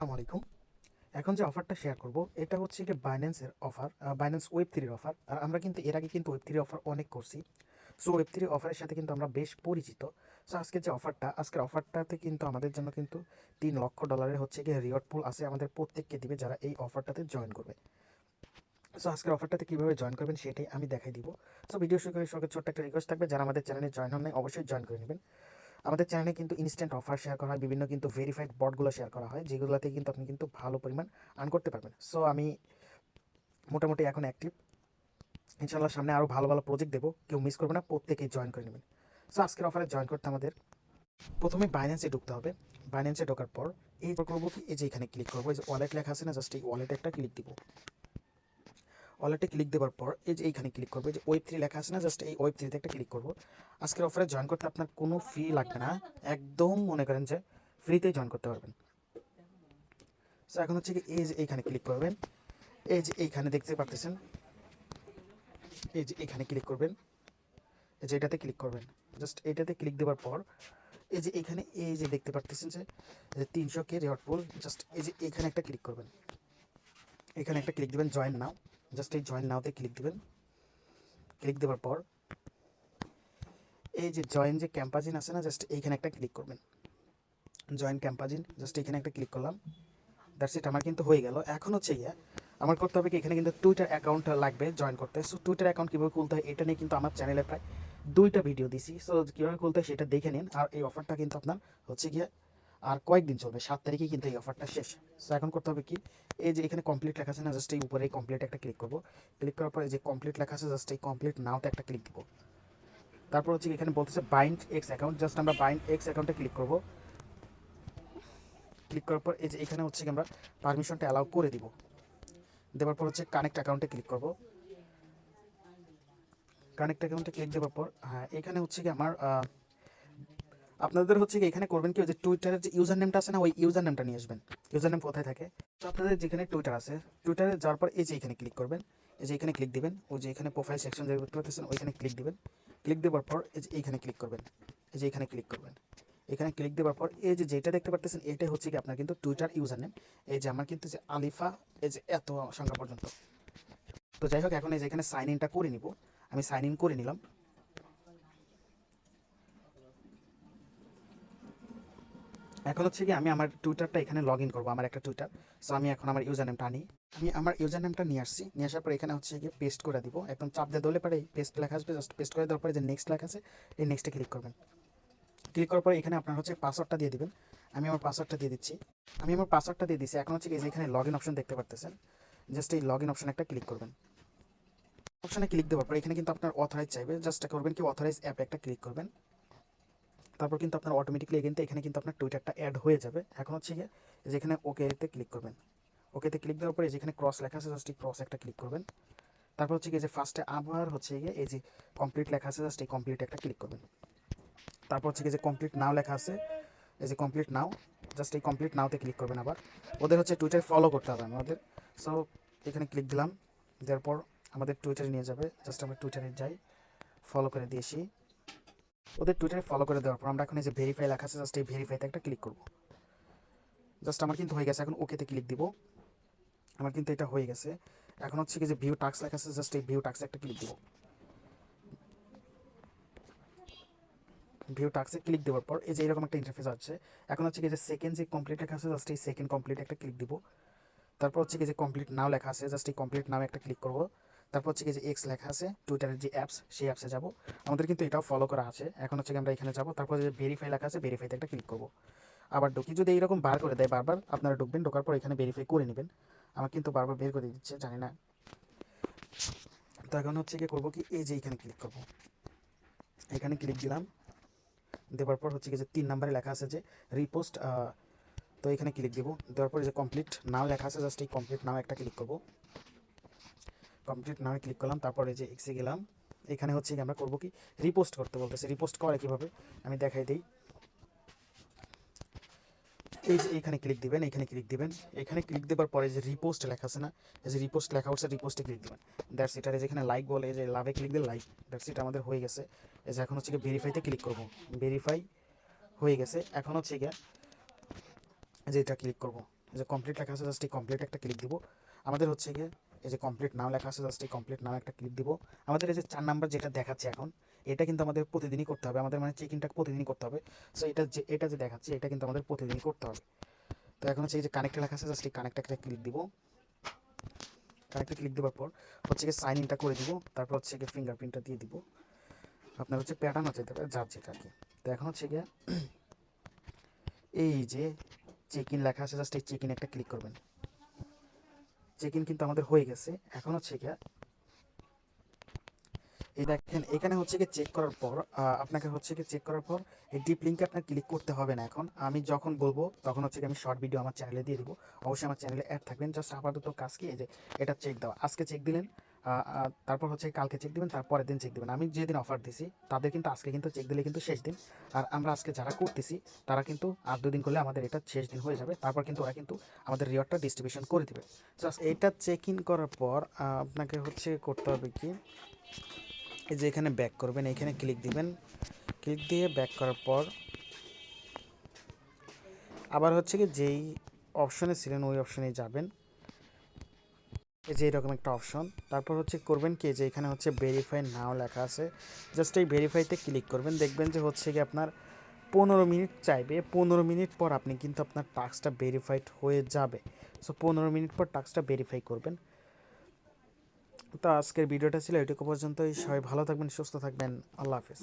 আসসালামু আলাইকুম। এখন যে অফারটা শেয়ার করব, এটা হচ্ছে কি বাইন্যান্সের অফার বাইন্যান্স ওয়েব থ্রির অফার আর আমরা কিন্তু এর আগে কিন্তু ওয়েব থ্রি অফার অনেক করছি। সো ওয়েব থ্রি অফারের সাথে কিন্তু আমরা বেশ পরিচিত। সো আজকের যে অফারটা আজকের অফারটাতে কিন্তু আমাদের জন্য কিন্তু তিন লক্ষ ডলারের হচ্ছে গিয়ে রিওয়ার্ড পুল আছে আমাদের প্রত্যেককে দিবে যারা এই অফারটাতে জয়েন করবে। সো আজকের অফারটাতে কীভাবে জয়েন করবেন সেটাই আমি দেখাই দিব। সো ভিডিও করে সঙ্গে ছোট্ট একটা রিকোয়েস্ট থাকবে, যারা আমাদের চ্যানেলে জয়েন হন নাই, অবশ্যই জয়েন করে নেবেন। আমাদের চ্যানেলে কিন্তু ইনস্ট্যান্ট অফার শেয়ার করা হয়, বিভিন্ন কিন্তু ভেরিফাইড বটগুলো শেয়ার করা হয়, যেগুলোতে কিন্তু আপনি কিন্তু ভালো পরিমাণ আর্ন করতে পারবেন। সো আমি মোটামুটি এখন অ্যাক্টিভ ইনশাল্লাহ সামনে আরও ভালো ভালো প্রজেক্ট দেবো, কেউ মিস করবে না, প্রত্যেকেই জয়েন করে নেবেন। সো আজকের অফারে জয়েন করতে আমাদের প্রথমে বাইন্যান্সে ঢুকতে হবে। বাইন্যান্সে ঢোকার পর এই করব কি এই যে এখানে ক্লিক করব এই যে ওয়ালেট লেখা আছে না জাস্ট এই ওয়ালেটে একটা ক্লিক দিব। ওয়ালেটে ক্লিক দেওয়ার পর এই যে এইখানে ক্লিক করব যে ওয়েব থ্রি লেখা আছে না জাস্ট এই ওয়েব থ্রিতে একটা ক্লিক করব আজকের অফারে জয়েন করতে আপনার কোনো ফি লাগবে না একদম মনে করেন যে ফ্রিতেই জয়েন করতে পারবেন এখন হচ্ছে কি এই যে এইখানে ক্লিক করবেন এই যে এইখানে দেখতে পারতেছেন এই যে এইখানে ক্লিক করবেন এই যে এটাতে ক্লিক করবেন জাস্ট এটাতে ক্লিক দেওয়ার পর এই যে এখানে এই যে দেখতে পারতেছেন যে তিনশো কে রেওয়ার্ড পোল জাস্ট এই যে এখানে একটা ক্লিক করবেন এখানে একটা ক্লিক দেবেন জয়েন নাও জাস্ট এই জয়েন নাওতে ক্লিক দেবেন। ক্লিক দেওয়ার পর এই যে জয়েন যে ক্যাম্পাজিন আছে না জাস্ট এইখানে একটা ক্লিক করবেন। জয়েন ক্যাম্পাজিন জাস্ট এখানে একটা ক্লিক করলাম। দ্যাটস ইট আমার কিন্তু হয়ে গেল। এখন হচ্ছে ইয়া আমার করতে হবে কি, এখানে কিন্তু টুইটার অ্যাকাউন্ট লাগবে জয়েন করতে। সো টুইটার অ্যাকাউন্ট কীভাবে খুলতে হয়, এটা নিয়ে কিন্তু আমার চ্যানেলে প্রায় দুইটা ভিডিও দিছি। সো কীভাবে খুলতে হয় সেটা দেখে নিন। আর এই অফারটা কিন্তু আপনার হচ্ছে গিয়ে আর কয়েকদিন চলবে, সাত তারিখে কিন্তু এই অফারটা শেষ। সো এখন করতে হবে কি, এই যে এখানে কমপ্লিট লেখা আছে না জাস্ট এই উপরে কমপ্লিট একটা ক্লিক করব। ক্লিক করার পরে যে কমপ্লিট লেখা আছে জাস্ট এই কমপ্লিট নাওতে একটা ক্লিক দিব। তারপর হচ্ছে এখানে বলতেছে বাইন্ড এক্স অ্যাকাউন্ট জাস্ট আমরা বাইন্ড এক্স অ্যাকাউন্টে ক্লিক করব। ক্লিক করার পর এই যে এখানে হচ্ছে আমরা পারমিশনটা অ্যালাউ করে দিব। দেওয়ার পর হচ্ছে কানেক্ট অ্যাকাউন্টে ক্লিক করব। কানেক্ট অ্যাকাউন্টে ক্লিক দেওয়ার পর হ্যাঁ এখানে হচ্ছে কি আমার আপনাদের হচ্ছে কি, এখানে করবেন কি, ওই যে টুইটারের যে ইউজার নেমটা আছে না, ওই ইউজার নেমটা নিয়ে আসবেন। ইউজার নেম কোথায় থাকে? তো আপনাদের যেখানে টুইটার আছে টুইটারে যাওয়ার পর এই যে এখানে ক্লিক করবেন, এই যে এখানে ক্লিক দিবেন, ওই যে এখানে প্রোফাইল সেকশন যে দেখতে পাচ্ছেন, ওইখানে ক্লিক দিবেন। ক্লিক দেওয়ার পর এই যে এইখানে ক্লিক করবেন, এই যে এখানে ক্লিক করবেন। এখানে ক্লিক দেওয়ার পর এই যে যেটা দেখতে পারতেছেন, এটাই হচ্ছে কি আপনার কিন্তু টুইটার ইউজার নেম এই যে আমার কিন্তু যে আলিফা, এই যে এত সংখ্যা পর্যন্ত। তো যাই হোক, এখন এই যে এখানে সাইন ইনটা করে নিব। আমি সাইন ইন করে নিলাম। এখন হচ্ছে কি আমি আমার টুইটারটা এখানে লগ ইন করব, আমার একটা টুইটার সো আমি এখন আমার ইউজার নেমটা আনি। আমি আমার ইউজার নেমটা নিয়ে আসছি, নিয়ে আসার পর এখানে হচ্ছে গিয়ে পেস্ট করে দিব। একদম চাপ দিয়ে দলে পরে পেস্ট লেখা আসবে জাস্ট পেস্ট করে দেওয়ার পরে যে নেক্সট লেখা আছে, এই নেক্সটে ক্লিক করবেন। ক্লিক করার পর এখানে আপনার হচ্ছে পাসওয়ার্ডটা দিয়ে দিবেন। আমি আমার পাসওয়ার্ডটা দিয়ে দিচ্ছি। আমি আমার পাসওয়ার্ডটা দিয়ে দিচ্ছি। এখন হচ্ছে কি এখানে লগ ইন অপশন দেখতে পারতেছেন জাস্ট এই লগ ইন অপশন একটা ক্লিক করবেন। অপশনে ক্লিক দেওয়ার পর এখানে কিন্তু আপনার অথরাইজ চাইবে। জাস্ট করবেন কি অথরাইজ অ্যাপ একটা ক্লিক করবেন। তারপর কিন্তু আপনার অটোমেটিকলি কিন্তু এখানে কিন্তু আপনার টুইটারটা অ্যাড হয়ে যাবে। এখন হচ্ছে গিয়ে যেখানে ওকেতে ক্লিক করবেন। ওকেতে ক্লিক দেওয়ার পরে যেখানে ক্রস লেখা আছে জাস্ট এই ক্রস একটা ক্লিক করবেন। তারপর হচ্ছে গিয়ে যে ফার্স্টে আবার হচ্ছে গিয়ে এই যে কমপ্লিট লেখা আছে জাস্ট এই কমপ্লিট একটা ক্লিক করবেন। তারপর হচ্ছে গিয়ে যে কমপ্লিট নাও লেখা আছে, এই যে কমপ্লিট নাও জাস্ট এই কমপ্লিট নাওতে ক্লিক করবেন আবার। ওদের হচ্ছে টুইটার ফলো করতে হবে আমাদের। সো এখানে ক্লিক দিলাম, দেওয়ার পর আমাদের টুইটারে নিয়ে যাবে। জাস্ট আমরা টুইটারে যাই ফলো করে দিয়েছি। ওদের টুইটারে ফলো করে দেওয়ার পর আমরা এখন এই যে ভেরিফাই লেখা আছে জাস্ট এই ভেরিফাইতে একটা ক্লিক করব। জাস্ট আমার কিন্তু হয়ে গেছে, এখন ওকেতে ক্লিক দিব। আমার কিন্তু এটা হয়ে গেছে। এখন হচ্ছে কি যে ভিউ টাক্স লেখা আছে জাস্ট এই ভিউ টাক্সে একটা ক্লিক দিব। ভিউ টাক্সে ক্লিক দেওয়ার পর এই যে এরকম একটা ইন্টারফেস আছে, এখন হচ্ছে কি যে সেকেন্ড যে কমপ্লিট লেখা আছে জাস্ট এই সেকেন্ড কমপ্লিট একটা ক্লিক দিব। তারপর হচ্ছে কি যে কমপ্লিট নাও লেখা আছে জাস্ট এই কমপ্লিট নাও একটা ক্লিক করব। তারপর হচ্ছে কি যে এক্স লেখা আছে টুইটারের যে অ্যাপস সেই অ্যাপসে যাব। আমাদের কিন্তু এটাও ফলো করা আছে। এখন হচ্ছে কি আমরা এখানে যাব। তারপর যে ভেরিফাই লেখা আছে ভেরিফাইতে একটা ক্লিক করব। আবার ঢুকি, যদি এইরকম বার করে দেয় বারবার, আপনারা ঢুকবেন, ঢোকার পর এখানে ভেরিফাই করে নেবেন। আমার কিন্তু বারবার বের করে দিচ্ছে, জানি না। তো এখন হচ্ছে কি করব কি, এই যে এখানে ক্লিক করব। এখানে ক্লিক দিলাম। দেওয়ার পর হচ্ছে কি যে তিন নাম্বারে লেখা আছে যে রিপোস্ট তো এখানে ক্লিক দেবো। দেওয়ার পর যে কমপ্লিট নাও লেখা আছে জাস্ট এই কমপ্লিট নাও একটা ক্লিক করব। কমপ্লিট নামে ক্লিক করলাম, তারপরে যে এক্সে গেলাম। এখানে হচ্ছে আমরা করব কি? রিপোস্ট করতে বলতেছে। রিপোস্ট করে কীভাবে? আমি দেখাই দিই। এই যে এখানে ক্লিক দিবেন, এখানে ক্লিক দিবেন। এখানে ক্লিক দেওয়ার পরে যে রিপোস্ট লেখা আছে না এই যে রিপোস্ট লেখা উঠছে রিপোস্টে ক্লিক দিবেন। দ্যাটস এই যেখানে লাইক বলে, এই যে লাভে ক্লিক দিলে লাইক দ্যাটস ইট আমাদের হয়ে গেছে। এই যে এখন হচ্ছে কি ভেরিফাইতে ক্লিক করব। ভেরিফাই হয়ে গেছে। এখন হচ্ছে গিয়ে যে এটা ক্লিক করব। যে কমপ্লিট লেখা আছে জাস্ট এই কমপ্লিট একটা ক্লিক দিব। আমাদের হচ্ছে গিয়ে এই যে কমপ্লিট নাম লেখা আছে জাস্ট এই কমপ্লিট নাম একটা ক্লিক দিব। আমাদের এই যে চার নাম্বার যেটা দেখাচ্ছে এখন, এটা কিন্তু আমাদের প্রতিদিনই করতে হবে। আমাদের মানে চেক ইনটা প্রতিদিনই করতে হবে। সো এটা যে এটা যে দেখাচ্ছে, এটা কিন্তু আমাদের প্রতিদিনই করতে হবে। তো এখন হচ্ছে এই যে কানেক্টে লেখা আছে জাস্ট এই কানেক্ট একটা ক্লিক দিব। কানেক্টে ক্লিক দেওয়ার পর হচ্ছে গিয়ে সাইন ইনটা করে দিব, তারপর হচ্ছে গিয়ে ফিঙ্গারপ্রিন্টটা দিয়ে দিব। আপনার হচ্ছে প্যাটার্ন পারে যার যেটা আর কি। তো এখন হচ্ছে গিয়ে, এই যে চেক ইন লেখা আছে জাস্ট এই চেক ইন একটা ক্লিক করবেন। চেক ইন কিন্তু আমাদের হয়ে গেছে। এখন হচ্ছে গিয়া, এই দেখেন, এখানে হচ্ছে কি চেক করার পর আপনাকে হচ্ছে কি চেক করার পর এই ডিপ লিঙ্কে আপনার ক্লিক করতে হবে না এখন। আমি যখন বলব, তখন হচ্ছে কি আমি শর্ট ভিডিও আমার চ্যানেলে দিয়ে দিব। অবশ্যই আমার চ্যানেলে অ্যাড থাকবেন। জাস্ট আপাতত কাজ কি, এই যে এটা চেক দেওয়া। আজকে চেক দিলেন তারপর হচ্ছে কালকে চেক দিবেন, তারপরের দিন চেক দিবেন। আমি যেদিন অফার দিছি, তাদের কিন্তু আজকে কিন্তু চেক দিলে কিন্তু শেষ দিন। আর আমরা আজকে যারা করতেছি, তারা কিন্তু আর দুদিন করলে আমাদের এটা শেষ দিন হয়ে যাবে। তারপর কিন্তু ওরা কিন্তু আমাদের রিওয়ার্ডটা ডিস্ট্রিবিউশন করে দিবে। জাস্ট এটা চেক ইন করার পর আপনাকে হচ্ছে করতে হবে কি, এই যে এখানে ব্যাক করবেন, এখানে ক্লিক দিবেন। ক্লিক দিয়ে ব্যাক করার পর, আবার হচ্ছে কি যেই অপশনে ছিলেন, ওই অপশনে যাবেন। এই যে এরকম একটা অপশন তারপর হচ্ছে করবেন কি, যে এখানে হচ্ছে ভেরিফাই নাও লেখা আছে। জাস্ট এই ভেরিফাইতে ক্লিক করবেন। দেখবেন যে হচ্ছে কি আপনার পনেরো মিনিট চাইবে। পনেরো মিনিট পর আপনি কিন্তু আপনার টাস্কটা ভেরিফাইড হয়ে যাবে। সো পনেরো মিনিট পর টাস্কটা ভেরিফাই করবেন। তো আজকের ভিডিওটা ছিল এটুকু পর্যন্তই। সবাই ভালো থাকবেন, সুস্থ থাকবেন। আল্লাহ হাফিজ।